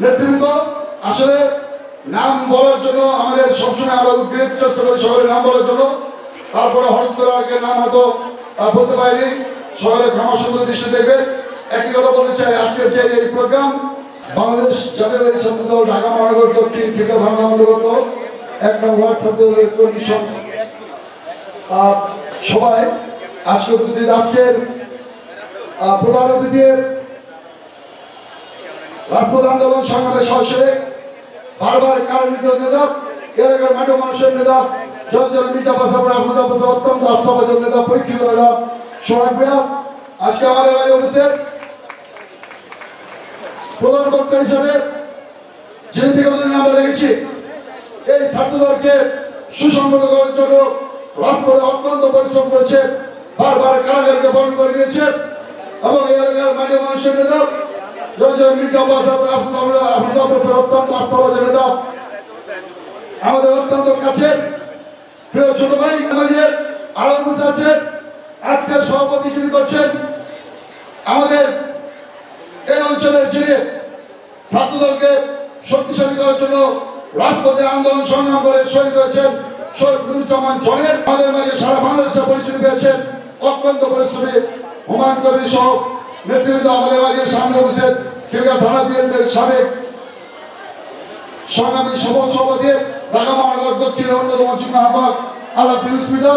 নেতৃবৃন্দ আসলে নাম বলার জন্য আমাদের সবসময় আমরা উদ্গ্রীব চেষ্টা করি সকলের নাম বলার জন্য। তারপরে হঠাৎ অনেকের নাম হয়তো বলতে পারিনি। সকলে ক্ষমা সুন্দর দৃষ্টি দেখবে। একই কথা বলতে চাই, আজকের যে এই প্রোগ্রাম বাংলাদেশ জাতীয় ছাত্র দল ঢাকা মহানগর দক্ষিণ ফিকা ধারণা অন্তর্গত এক নং ওয়ার্ড ছাত্র দলের কর্মী সবাই আজকে উপস্থিত আজকের প্রধান অতিথি রাজপথ আন্দোলন সংগ্রামের সরাসরি বারবার কারণিত নেতা, এলাকার মাঠে মানুষের নেতা মির্জা অত্যন্ত নেতা, পরীক্ষিত নেতা, সোহাগ ভাইয়া আজকে আমাদের প্রধান বক্তা হিসাবে যিনি বিগত দিনে আমরা দেখেছি, এই ছাত্রদলকে সুসংগত করার জন্য রাজপথে অত্যন্ত পরিশ্রম করেছে, বারবার কারাগারকে বরণ করে নিয়েছে এবং এই এলাকার মাঠে মানুষের নেতা আমাদের অত্যন্ত কাছের প্রিয় ছোট ভাই আমাদের আরও বসে আছেন আজকের সভাপতি যিনি করছেন, আমাদের এই অঞ্চলের যিনি ছাত্রদলকে শক্তিশালী করার জন্য রাজপথে আন্দোলন সংগ্রাম করে শহীদ হয়েছেন, শহীদ নুরুজ্জামান জনের। আমাদের মাঝে সারা বাংলাদেশে পরিচিতি পেয়েছেন অত্যন্ত পরিশ্রমী হুমায়ুন কবির সহ নেতৃবৃন্দ আমাদের মাঝে সামনে বসে খেলকা থানা বিএনপির সাবেক সংগ্রামী সফল সভাপতি ঢাকা মহানগর দক্ষিণের অন্যতম যুগ্ম আহ্বায়ক আল্লাহ ফিরুস্মিতা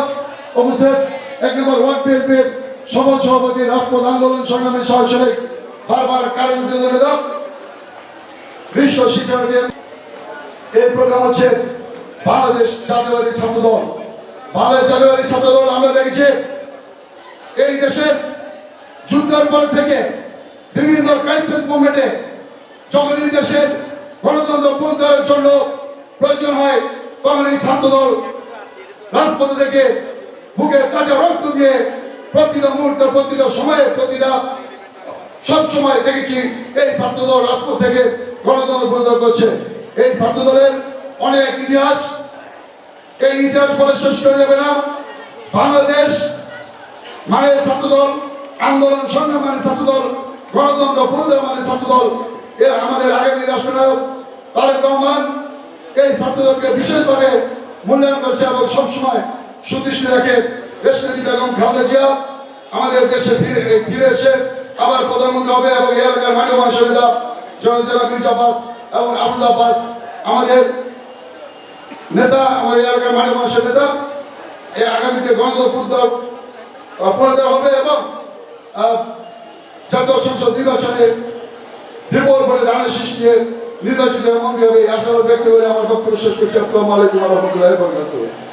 উপস্থিত এক নম্বর ওয়ার্ড বিএনপির সফল সভাপতি রাজপথ আন্দোলন সংগ্রামী সহসরিক বারবার কারণ নেতা বিশ্ব শিক্ষার্থী এই প্রোগ্রাম হচ্ছে বাংলাদেশ জাতীয়বাদী ছাত্র দল বাংলাদেশ জাতীয়বাদী ছাত্র দল আমরা দেখেছি, এই দেশের যুদ্ধের পর থেকে বিভিন্ন ক্রাইসিস মুভমেন্টে যখন এই দেশের গণতন্ত্র পুনরুদ্ধারের জন্য প্রয়োজন হয় তখন এই ছাত্রদল রাজপথে থেকে বুকের তাজা রক্ত দিয়ে প্রতিটা মুহূর্তে, প্রতিটা সময়ে, প্রতিটা সব সময় দেখেছি এই ছাত্রদল রাজপথ থেকে গণতন্ত্র পুনরুদ্ধার করছে। এই ছাত্রদলের অনেক ইতিহাস, এই ইতিহাস বলে শেষ করে যাবে না। বাংলাদেশ মানে ছাত্রদল আন্দোলন সংগ্রাম মানে ছাত্রদল, গণতন্ত্র পুনরুদ্ধার মানে ছাত্রদল, এ আমাদের আগামী রাষ্ট্রনায়ক তারেক রহমান, এই ছাত্রদলকে বিশেষভাবে মূল্যায়ন করছে এবং সবসময় সুদৃষ্টি রাখে দেশ নেত্রী বেগম খালেদা জিয়া। আমাদের দেশে ফিরে ফিরে এসে আবার প্রধানমন্ত্রী হবে এবং এলাকার মাটি মানুষের নেতা জনজনা মির্জা আব্বাস এবং আবুল আব্বাস, আমাদের নেতা, আমাদের এলাকার মাটি মানুষের নেতা। এই আগামীতে গণতন্ত্র পুনরুদ্ধার হবে এবং জাতীয় সংসদ নির্বাচনে বিপুল ভোটে দানের শীষ নিয়ে নির্বাচিত এমন হবে এই আশাবাদ ব্যক্ত করে আমার বক্তব্য শেষ করছি। আসসালামু আলাইকুম রহমতুল্লাহ